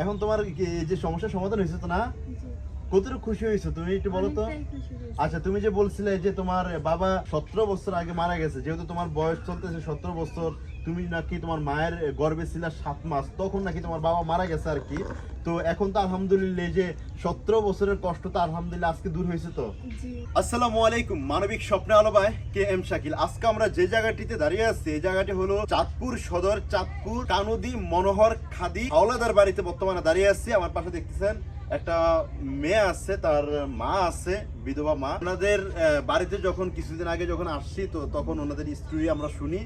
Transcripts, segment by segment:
এখন তোমার যে সমস্যার সমাধান হয়েছে তো না? কতটুকু খুশি হয়েছো তুমি একটু বলো তো? আচ্ছা তুমি যে বলছিলে যে তোমার বাবা সতেরো বছর আগে মারা গেছে যেহেতু তোমার বয়স চলতেছে সতেরো বছর তুমি নাকি তোমার মায়ের গর্ভে ছিল সাত মাস তখন নাকি তোমার বাবা মারা গেছে আর কি। তো এখন তো আলহামদুলিল্লাহ যে সতেরো বছরের কষ্ট তো আলহামদুলিল্লাহ আজকে দূর হয়েছে তো। আসসালামু আলাইকুম মানবিক স্বপ্নে আলোবায় কে এম শাকিল। আজকে আমরা যে জায়গাটিতে দাঁড়িয়ে আছি এই জায়গাটি হলো চাঁদপুর সদর চাঁদপুর কানুদি মনোহর খাদি হাওলাদার বাড়িতে বর্তমানে দাঁড়িয়ে আছি। আমার পাশে দেখতেছেন একটা মেয়ে আছে, তার মা আছে, বিধবা মা। ওনাদের বাড়িতে যখন কিছুদিন আগে যখন আসছি, তো তখন ওনাদের স্টোরি আমরা শুনি।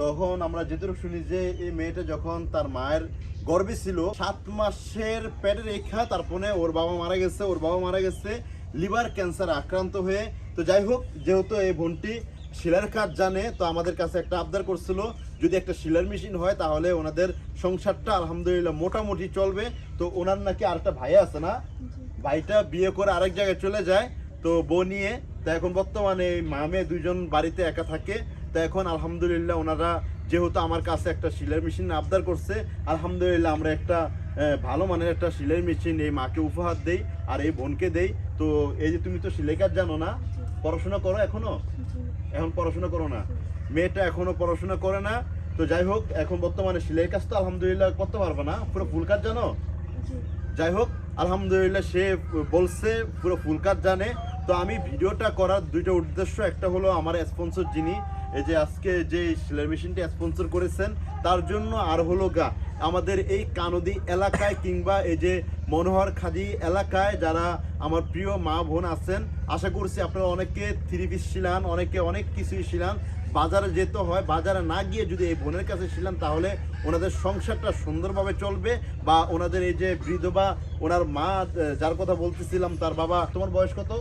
তখন আমরা যেটুকু শুনি যে, এই মেয়েটা যখন তার মায়ের গর্বে ছিল, সাত মাসের পেটে রেখা, তারপরে ওর বাবা মারা গেছে, ওর বাবা মারা গেছে, লিভার ক্যান্সার আক্রান্ত হয়ে। তো যাই হোক, যেহেতু এই বোনটি শিলার কাজ জানে, তো আমাদের কাছে একটা আবদার করছিল যদি একটা শিলার মেশিন হয় তাহলে ওনাদের সংসারটা আলহামদুলিল্লাহ মোটামুটি চলবে। তো ওনার নাকি আরেকটা ভাই আছে না? ভাইটা বিয়ে করে আরেক জায়গায় চলে যায়। তো বউ নিয়ে তা এখন বর্তমানে এই মামে দুজন বাড়িতে একা থাকে। তা এখন আলহামদুলিল্লাহ ওনারা যেহেতু আমার কাছে একটা সিলাই মেশিন আবদার করছে আলহামদুলিল্লাহ আমরা একটা ভালো মানের একটা সিলাই মেশিন এই মাকে উপহার দেই আর এই বোনকে দেই। তো এই যে তুমি তো সিলাই কাজ জানো না? পড়াশোনা করো এখনও? এখন পড়াশোনা করো না। মেয়েটা এখনও পড়াশোনা করে না। তো যাই হোক এখন বর্তমানে সিলাই কাজ তো আলহামদুলিল্লাহ করতে পারবে না পুরো ফুল কাজ জানো? যাই হোক আলহামদুলিল্লাহ সে বলছে পুরো ফুল কাজ জানে। তো আমি ভিডিওটা করার দুইটা উদ্দেশ্য একটা হলো আমার স্পন্সর যিনি এই যে আজকে যে সেলাই মেশিনটি স্পন্সর করেছেন তার জন্য আর হলো গা আমাদের এই কানদি এলাকায় কিংবা এই যে মনোহর খাদি এলাকায় যারা আমার প্রিয় মা বোন আছেন, আশা করছি আপনারা অনেকে থ্রি পিস ছিলান অনেকে অনেক কিছুই ছিলান বাজারে যেতে হয়, বাজারে না গিয়ে যদি এই বোনের কাছে ছিলাম তাহলে ওনাদের সংসারটা সুন্দরভাবে চলবে বা ওনাদের এই যে বৃদ্ধবা ওনার মা, যার কথা বলতেছিলাম, তার বাবা, তোমার বয়স কত?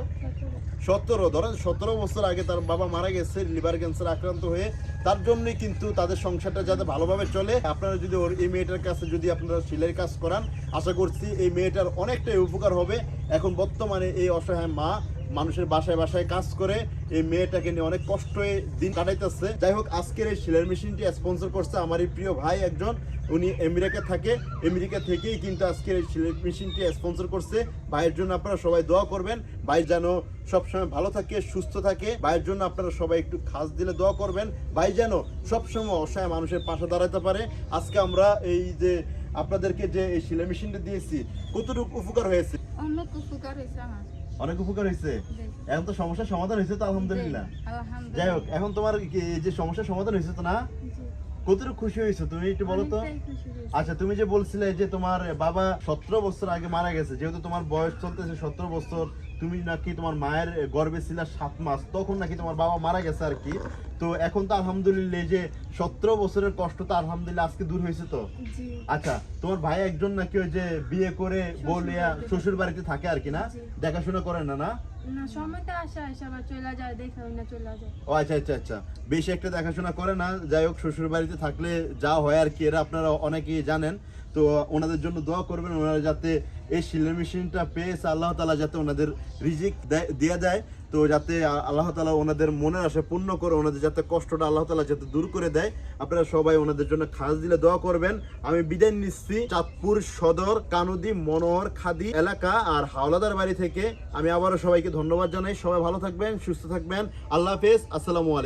সতেরো। ধরেন সতেরো বছর আগে তার বাবা মারা গেছে, লিভার ক্যান্সার আক্রান্ত হয়ে। তার জন্যই কিন্তু তাদের সংসারটা যাতে ভালোভাবে চলে। আপনারা যদি ওর এই মেয়েটার কাছে যদি আপনারা সেলাই কাজ করান, আশা করছি এই মেয়েটার অনেকটাই উপকার হবে। এখন বর্তমানে এই অসহায় মা মানুষের বাসায় বাসায় কাজ করে, এই মেয়েটাকে নিয়ে অনেক কষ্টে দিন কাটাইতেছে। যাই হোক, আজকের এই সেলাই মেশিনটি স্পন্সর করছে আমার এই প্রিয় ভাই একজন। উনি আমেরিকা থাকে। আমেরিকা থেকেই কিন্তু আজকের এই সেলাই মেশিনটি স্পন্সর করছে। ভাইয়ের জন্য আপনারা সবাই দোয়া করবেন। ভাই যেন সবসময় ভালো থাকে, সুস্থ থাকে। ভাইয়ের জন্য আপনারা সবাই একটু খাস দিলে দোয়া করবেন। ভাই যেন সবসময় অসহায় মানুষের পাশে দাঁড়াতে পারে। আজকে আমরা এই যে আপনাদেরকে যে এই সেলাই মেশিনটা দিয়েছি কতটুকু উপকার হয়েছে? অনেক উপকার হয়েছে আমার। অনেক উপকার হয়েছে? এখন তো সমস্যার সমাধান হয়েছে তো আলহামদুলিল্লাহ। যাই হোক এখন তোমার যে সমস্যার সমাধান হয়েছে তো না। কতটুকু খুশি হয়েছো তুমি একটু বলো তো। আচ্ছা তুমি যে বলছিলে যে তোমার বাবা সতেরো বছর আগে মারা গেছে যেহেতু তোমার বয়স চলতেছে সতেরো বছর তুমি নাকি তোমার মায়ের গর্ভে ছিল সাত মাস তখন নাকি তোমার বাবা মারা গেছে আর কি। তো এখন তো আলহামদুলিল্লাহ যে সতেরো বছরের কষ্ট তো আলহামদুলিল্লাহ আজকে দূর হয়েছে তো? আচ্ছা তোমার ভাই একজন নাকি ওই যে বিয়ে করে বলিয়া শ্বশুর বাড়িতে থাকে আর কি না? দেখাশোনা করে না না? ও আচ্ছা আচ্ছা আচ্ছা। বেশি একটা দেখাশোনা করে না যাই হোক শ্বশুর বাড়িতে থাকলে যা হয় আর কি এরা আপনারা অনেকেই জানেন। তো ওনাদের জন্য দোয়া করবেন ওনারা যাতে এই সিলাই মেশিনটা পেয়েছে আল্লাহ তালা যাতে ওনাদের রিজিক দেয়- দিয়ে তো যাতে আল্লাহ তালা ওনাদের মনের আশা পূর্ণ করে, ওনাদের যাতে কষ্টটা আল্লাহ তালা যাতে দূর করে দেয়। আপনারা সবাই ওনাদের জন্য খাস দিলে দোয়া করবেন। আমি বিদায় নিচ্ছি চাঁদপুর সদর কানুদি মনোহর খাদি এলাকা আর হাওলাদার বাড়ি থেকে। আমি আবারও সবাইকে ধন্যবাদ জানাই। সবাই ভালো থাকবেন, সুস্থ থাকবেন। আল্লাহ হাফেজ। আসসালামু আলাইকুম।